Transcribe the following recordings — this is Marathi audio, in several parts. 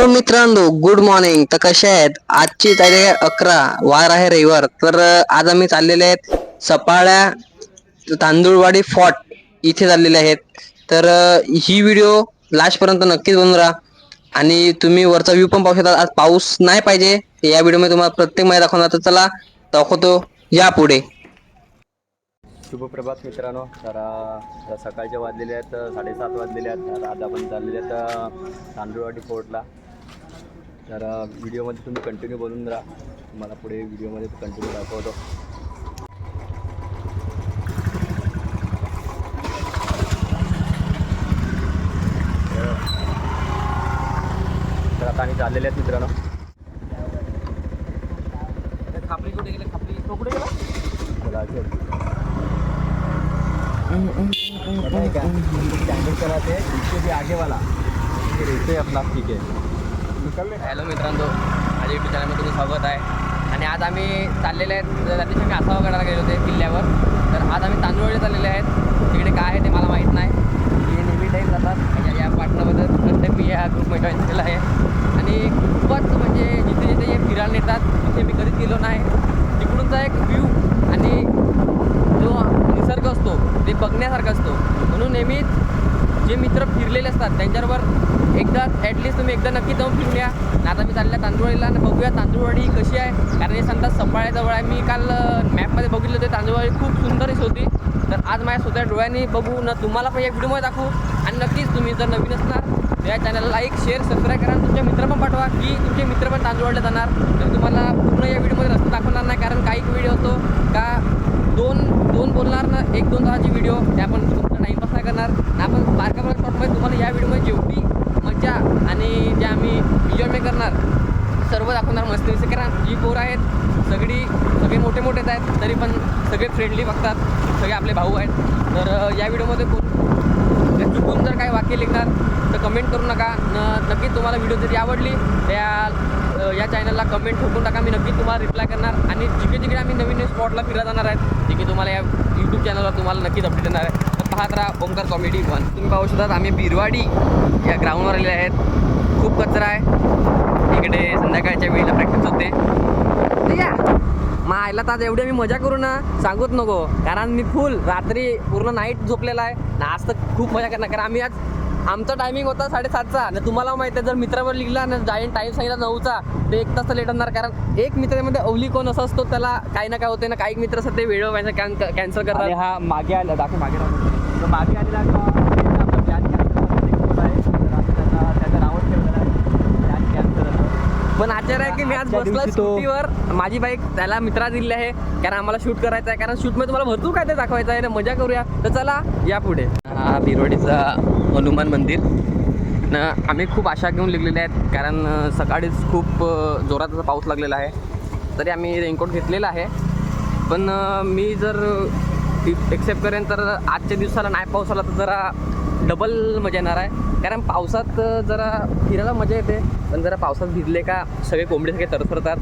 हॅलो मित्रांनो गुड मॉर्निंग. तर कशा आहेत? आजची तारीख आहे अकरा वार आहे रविवार. तर आज आम्ही चाललेले आहेत सपाळ्या तांदूळवाडी फॉर्ट इथे चाललेले आहेत. तर ही व्हिडिओ लास्टपर्यंत नक्कीच बनवून राहा. आणि तुम्ही वरचा व्ह्यू पण पाहू शकता. आज पाऊस नाही पाहिजे. या व्हिडिओमध्ये तुम्हाला प्रत्येक माहिती दाखवणार तर चला दाखवतो या पुढे शुभप्रभात मित्रांनो. तर सकाळचे वाजलेले आहेत साडेसात वाजलेले आहेत. तर आज आपण चाललेले आहेत तांदूळवाडी फोर्टला. तर व्हिडिओमध्ये तुम्ही कंटिन्यू बोलून राहा. तुम्हाला पुढे व्हिडिओमध्ये कंटिन्यू दाखवतो. तर आता आम्ही चाललेले आहेत मित्रांनो. खापरी कुठे गेले खापरी तो कुठे गेला? चला चल. पता है क्या? कैमरे चलाते हैं इसके भी आगे वाला ये रहते हैं अपना ठीक है हॅलो मित्रांनो माझ्या युट्यूब चॅनलमध्ये तुमचं स्वागत आहे. आणि आज आम्ही चाललेले आहेत त्या दिवशी आम्ही आसावा गडाला गेले होते किल्ल्यावर तर आज आम्ही तांदूळवाडी चाललेले आहेत. तिकडे काय आहे ते मला माहीत नाही. हे नेहमी टाईम जातात या- या पार्टनरमध्ये फर्स्ट मी या ग्रुपमध्ये जॉईन केलेला आहे. आणि खूपच म्हणजे जिथे जिथे हे फिरायला नेतात तिथे मी कधीच गेलो नाही. तिकडूनचा एक व्ह्यू आणि जो निसर्ग असतो ते बघण्यासारखा असतो. म्हणून नेहमीच जे मित्र फिरलेले असतात त्यांच्याबरोबर एकदा ॲटलिस्ट तुम्ही एकदा नक्की जाऊन फिरून या. आता मी चालल्या तांदूळवाडीला आणि बघूया तांदूळवाडी कशी आहे. कारण हे सांगतात सफाळ्याजवळ आहे. मी काल मॅपमध्ये बघितलं होते. तांदूळवाडी खूप सुंदर अशी होती. तर आज माझ्या स्वतः डोळ्यांनी बघू न तुम्हाला पण या व्हिडिओमध्ये दाखवू. आणि नक्कीच तुम्ही जर नवीन असणार या चॅनलला लाईक शेअर सबस्क्राईब करा. आणि मित्र पण पाठवा की तुमचे मित्र पण तांदूळवाडीला जाणार. तर तुम्हाला पूर्ण या व्हिडिओमध्ये रस्ता दाखवणार नाही. कारण काही व्हिडिओ होतो का दोन दोन बोलणार ना एक दोन तासाची व्हिडिओ त्या आपण तुमचा टाईमपास नाही करणार. आपण बारका बारका शॉर्टमध्ये तुम्हाला या व्हिडिओमध्ये जेवढी मज्जा आणि जे आम्ही एन्जॉयमेंट करणार सर्व दाखवणार मस्ती मस्ती कारण जी पोरं आहेत सगळी सगळे मोठे मोठेच आहेत तरी पण सगळे फ्रेंडली बघतात सगळे आपले भाऊ आहेत. तर या व्हिडिओमध्ये कोण चुकून जर काही वाक्य लिखणार तर कमेंट करू नका. न नक्कीच तुम्हाला व्हिडिओ जरी आवडली त्या या चॅनलला कमेंट ठोकून टाका. मी नक्कीच तुम्हाला रिप्लाय करणार. आणि जिकडे जिकडे आम्ही नवीन नवीन स्पॉटला फिरत जाणार आहेत तिकडे तुम्हाला या यूट्यूब चॅनलवर तुम्हाला नक्कीच अपडेट येणार आहे. पाहत राहा ओंकार कॉमेडी वन. तुम्ही पाहू शकतात आम्ही बिरवाडी या ग्राउंडवर आलेले आहेत. खूप कचरा आहे. इकडे संध्याकाळच्या वेळेला प्रॅक्टिस होते. या मग तर आज एवढी मी मजा करू ना सांगूच नको. कारण मी फुल रात्री पूर्ण नाईट झोपलेला आहे. ना आज तर खूप मजा करणार. कारण आम्ही आज आमचा टायमिंग होता साडेसातचा. आणि तुम्हाला माहिती आहे जर मित्रावर लिहिला ना जाईन टाईम सांगितला नऊचा ते एक तास लेट होणार. कारण एक मित्रामध्ये अवली कोण असं असतो त्याला काही ना काय होते ना काही मित्र असतात ते वेळ कॅन्सल करतात. हा मागे आला दाखव मागे मागे आलेला पण आश्चर्य आहे की मी आज बसला स्कूटीवर माझी बाईक त्याला मित्रा दिली आहे कारण आम्हाला शूट करायचं आहे. कारण शूटमध्ये तुम्हाला भरपूर काय ते दाखवायचं आहे. ना मजा करूया. तर चला या पुढे. हा बिरवाडीचा हनुमान मंदिर. न आम्ही खूप आशा घेऊन लिहिलेल्या आहेत कारण सकाळीच खूप जोराचा जोरात पाऊस लागलेला आहे तरी आम्ही रेनकोट घेतलेला आहे. पण मी जर एक्सेप्ट करेन तर आजच्या दिवसाला नाही पाऊस आला तर जरा डबल मजा येणार आहे. कारण पावसात जरा फिरायला मजा येते पण जरा पावसात भिजले का सगळे कोंबडे सगळे तरफडतात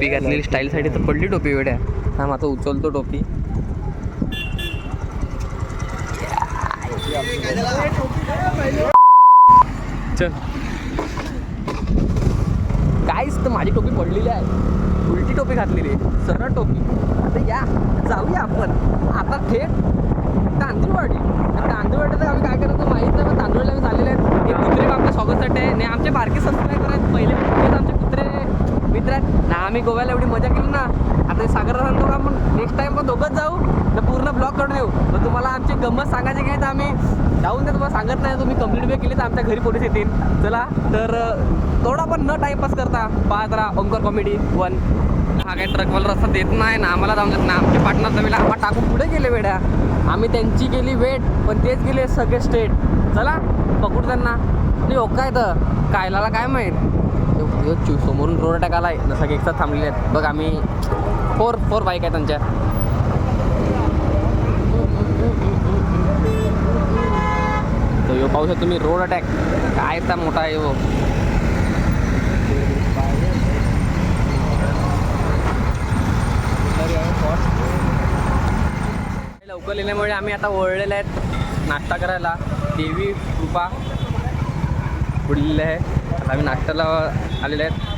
टोपी घातलेली. स्टाईलसाठी तर पडली टोपी वेड्या हा माझा उचलतो टोपी. चल. कायच तर माझी टोपी पडलेली आहे. उलटी टोपी घातलेली आहे. सरळ टोपी. आता या. जाऊया आपण. आता थेट तांदूळवाडी. तांदूळवाडीचं आम्ही काय करायचं माहीत नाही तांदूळ आम्ही झालेले आहे. हे कुत्रे स्वागतसाठी आहे. आणि आमचे बारके काय करायचं पहिले मित्र ना आम्ही गोव्याला एवढी मजा केली ना. आता हे सागरला सांगतो का आपण नेक्स्ट टाइम पण दोघंच जाऊ तर पूर्ण ब्लॉक करून येऊ. तर तुम्हाला आमची गंमत सांगायची काय तर आम्ही जाऊन ते तुम्हाला सांगत नाही तुम्ही कंप्लीट बी केली तर आमच्या घरी पोलीस येतील. चला तर थोडा पण न टाईमपास करता पाहत राहा ओंकर कॉमेडी वन हा काही ट्रकवाला रस्ता देत नाही ना आम्हाला जाऊन देत ना आमचे पार्टनर जमीला आम्हाला टाकून पुढे गेले वेड्या. आम्ही त्यांची गेली वेट पण तेच गेले सगळे स्टेट चला पकडू त्यांना. नाही हो काय तर कायलाला काय माहीत? यो- चू समोरून रोड अटॅक आलाय. ना सगळे एकसाथ थांबलेले आहेत. बघ आम्ही फोर फोर बाईक आहे त्यांच्या तर यो पाहू शकतो तुम्ही रोड अटॅक काय त्या मोठा आहे हो लवकर येण्यामुळे आम्ही आता ओळलेले आहेत. नाश्ता करायला. देवी कृपा बुडलेले आहे. आम्ही नाश्त्याला आलेले आहेत.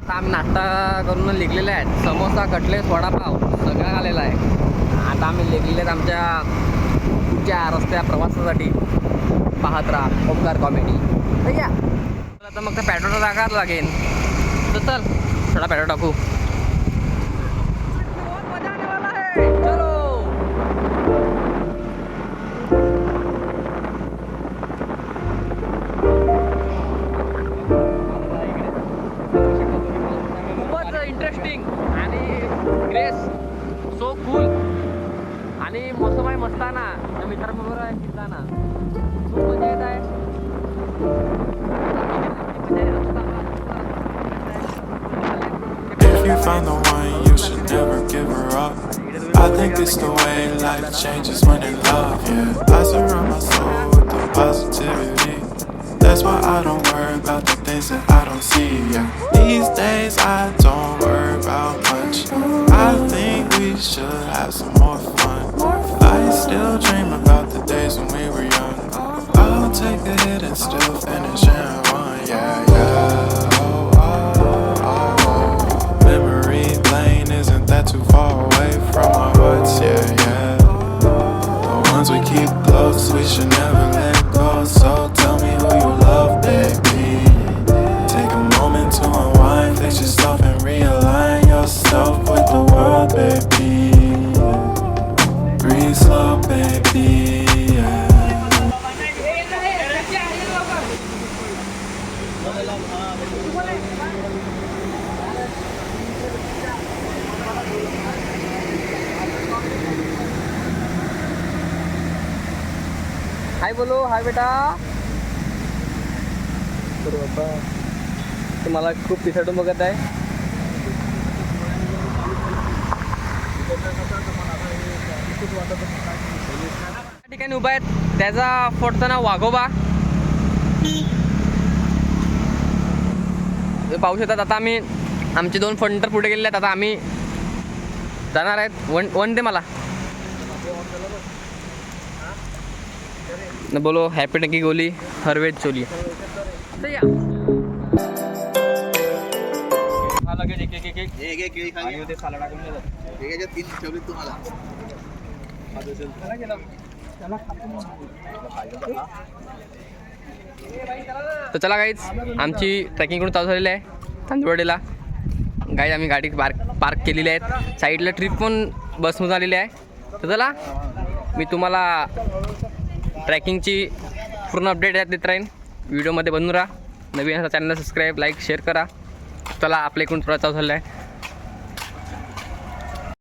आता आम्ही नाश्ता करून लिखलेले आहेत. समोसा कटलेस वडापाव सगळं आलेला आहे. आता आम्ही लिखलेले आहेत आमच्या तुमच्या रस्त्या प्रवासासाठी पाहत राहा ओमकार कॉमेडी. तर या. आता मग तर पेट्रोल टाकायला लागेल. तर चल थोडा पॅट्रोल टाकू. आणि मोसम आहे मस्ताना त्या मित्राबरोबर आहे फिरताना खूप मजा येत आहे If you find the one, you should never give her up. I think it's the way life changes when in love, yeah. I surround my soul with the positivity. That's why I don't worry about the things that I don't see, yeah. These days I don't worry about much. I think we should have some more fun. I still dream about the days when we were young. I'll take a hit and still finish in one, yeah, yeah. हाय बोलो हाय बेटा. तर बाबा तुम्हाला खूप पिसाटून बघत आहे. त्या ठिकाणी उभा आहेत. त्याचा फोटोचं नाव वाघोबा. पाहू शकतात आता आम्ही आमचे दोन फंटर पुढे गेलेले आहेत. आता आम्ही जाणार आहेत. वन वन दे मला. न बोलो हॅपी टकी गोली हरवेज चोली. तर चला गाईच आमची ट्रेकिंगकडून चालू झालेली आहे? तांदूळवाडीला गाईज आम्ही गाडी पार्क पार्क केलेली आहेत साईडला ट्रिप पण बसमधून आलेली आहे. तर चला मी तुम्हाला ट्रॅकिंगची पूर्ण अपडेट यात देत राहीन. व्हिडिओमध्ये बनून राहा. नवीन असा चॅनलला सबस्क्राईब लाईक शेअर करा. चला आपल्या इकडून थोडा चालू झालेला आहे